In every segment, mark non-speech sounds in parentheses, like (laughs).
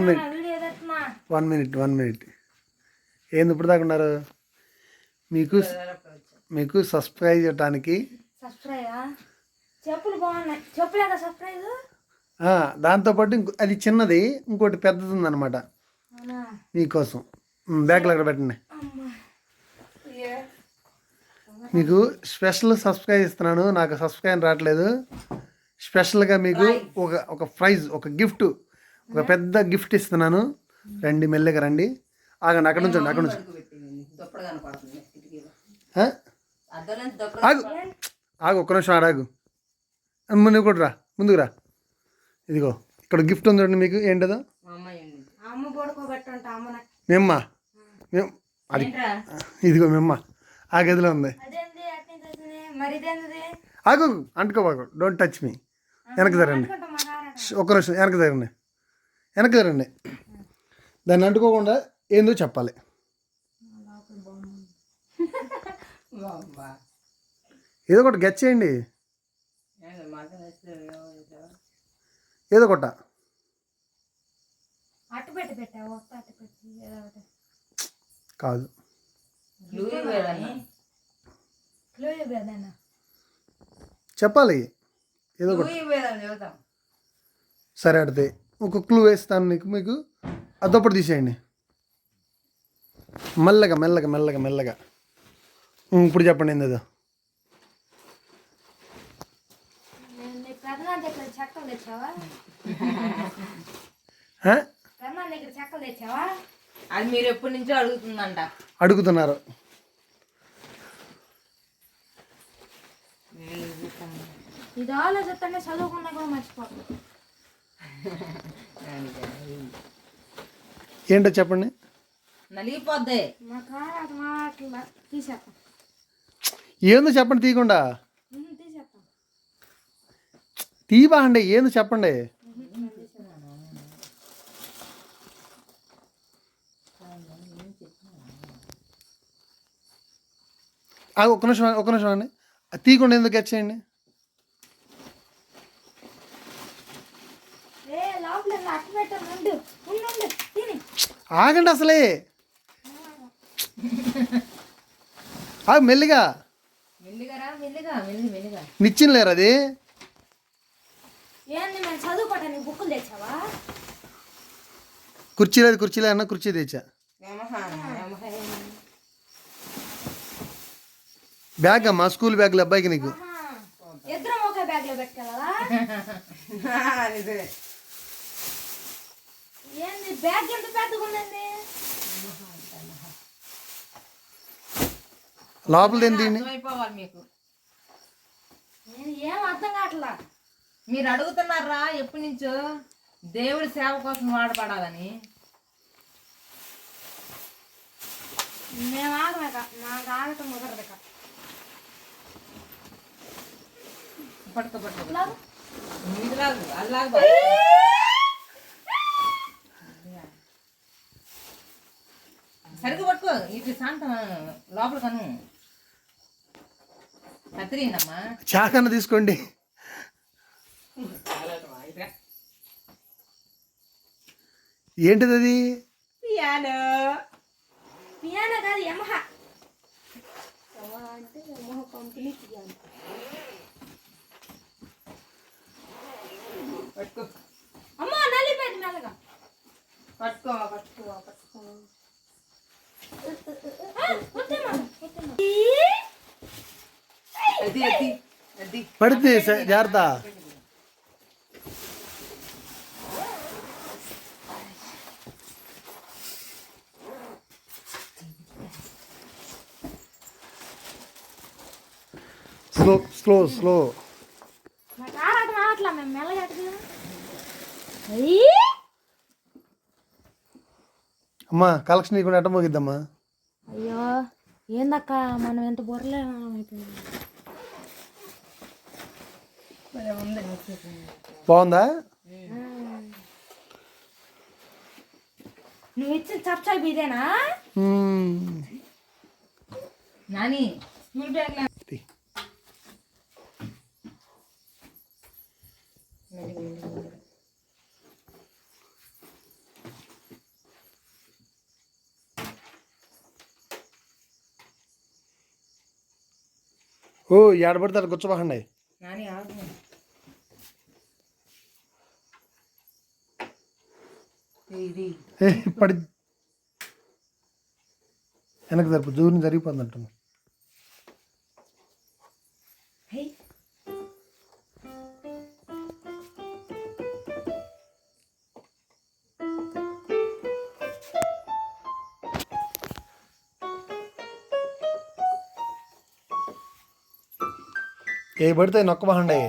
minute. Video ఎదుగుతున్నా one minute one minute ఏంది ఇప్పుడు దాకా ఉన్నారు? మీకు మీకు సబ్స్క్రైబ్ చేయడానికి సబ్స్క్రైబ్ చెప్పులు బాగున్నాయి. చెప్పులేదా సబ్స్క్రైబ్ ఆ, దాంతోపాటు ఇంకో అది చిన్నది ఇంకోటి పెద్దది ఉందన్నమాట మీకోసం. బ్యాగ్లో అక్కడ పెట్టండి. అమ్మా. మీకు స్పెషల్ సబ్స్క్రైబ్ ఇస్తున్నాను. నాకు సబ్స్క్రైబ్ రావట్లేదు. స్పెషల్గా మీకు ఒక ఒక ప్రైజ్ ఒక గిఫ్ట్ ఒక పెద్ద గిఫ్ట్ ఇస్తున్నాను. రండి మెల్లగా రండి. ఆగండి అక్కడ నుంచి అక్కడ నుంచి ఆగు. ఆగు ఒక్క నిమిషం ఆడాగు. నువ్వు కూడా రా. ముందుకు రా. ఇదిగో ఇక్కడ గిఫ్ట్ ఉంది చూడండి మీకు. ఏంటదో? మేమ్మ. మేము అది ఇదిగో మేమ్మ. ఆ గదిలో ఉంది. ఆగు అంటుకోబాకు. డోంట్ టచ్ మీ వెనక్కి జరండి. ఒక్క నిమిషం వెనక్కి జరండి. వెనక్కి జరండి. దాన్ని అంటుకోకుండా ఏందో చెప్పాలి. ఏదో ఒకటి గెచ్ చేయండి. ఏంది ఒకట. కాదు. చెప్పాలి. ఏదో ఒకటి. సరే అడితే ఒక క్లూ వేస్తాను నీకు మీకు. అదొప్పుడు తీసేయండి. మెల్లగా మెల్లగా మెల్లగా మెల్లగా. ఇప్పుడు చెప్పండి ఏందో తెచ్చావా? అది మీరు ఎప్పటి నుంచో అడుగుతుందంట. అడుగుతున్నారు. ఇది ఆలోచిస్తేనే చదువుకున్నా కూడా మర్చిపోతుంది ఏంటో చెప్పండి. నలిగిపోద్ది మా కారట మాటలు తీసేస్తాం. ఏందో చెప్పండి తీయకుండా. తీసేస్తాం. తీయబా అండి ఏందో చెప్పండి. ఆ, ఒక్క నిమిషం ఒక్క నిమిషం అండి. అది తీయకుండా ఎందుకు చేయండి? ఆగండి అసలే. ఆగు మెల్లిగా. మెల్లిగా రా మెల్లిగా మెల్లి మెల్లిగా. నిచ్చిన లేరు అది? ఏంది మేము చదువుకోవటానికి బుక్కులు తెచ్చావా? కుర్చీ లేదు కుర్చీ లేదు అన్న కుర్చీ తెచ్చా. బ్యాగ్ అమ్మా స్కూల్ బ్యాగ్లు అబ్బాయికి నీకు. ఇద్దరం ఒకే (laughs) బ్యాగ్ ఎంత పెద్దగా ఉందండి? లోపల దీన్ని? అర్థమైపోవాలి మీకు. నేను ఏం అర్థం కావట్లా? మీరు అడుగుతున్నారా ఎప్పటి నుంచో దేవుడి సేవ కోసం వాడపడాలని మేము ఆగమేక నాకు ఆగటం కుదరదు. పట్టుకో పట్టుకో. లాగు. శాంతం లోపల కను కత్తిరిందమ్మా. చాకన్న తీసుకోండి. ఏంటిది అది పియానో. పియానో కాదు యమహ. అంటే యమహ కంపెనీ పియానో పట్టుకో. అమ్మా మెల్లగా. పట్టుకో పట్టుకో పట్టుకో ఆ, వద్దమ్మా, వద్దమ్మా. అది అది అది పడితే జాగ్రత్త. స్లో స్లో స్లో మేము మెల్లగా అమ్మా కలెక్షన్ నీకు ఎట్ట మోగిద్దమ్మా. అయ్యో ఏందక్క మనం ఎంత బుర్రలే బాగుందా? నువ్వు ఇచ్చిన చప్చాయి ఇదేనా? మ్మ్. నాని స్కూల్ బ్యాగ్ ఓ ఏడబడితే గుచ్చబాకండి పడి. వెనక్కి జరుపు జూని జరిగిపోతుంది అంటున్నా ఏ పడితే నొక్కబాకండి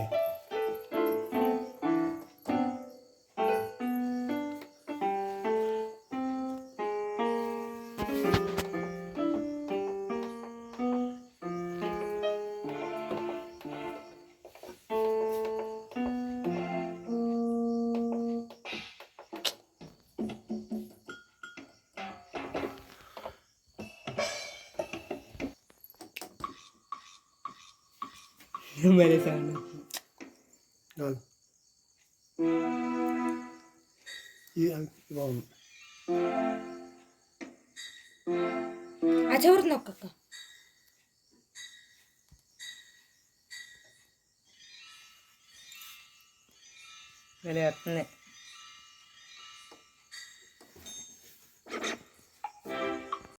కాదు. ఇది ఇది బాగుంది ఆ చివరి నొక్కక్క వెళ్ళి వస్తుంది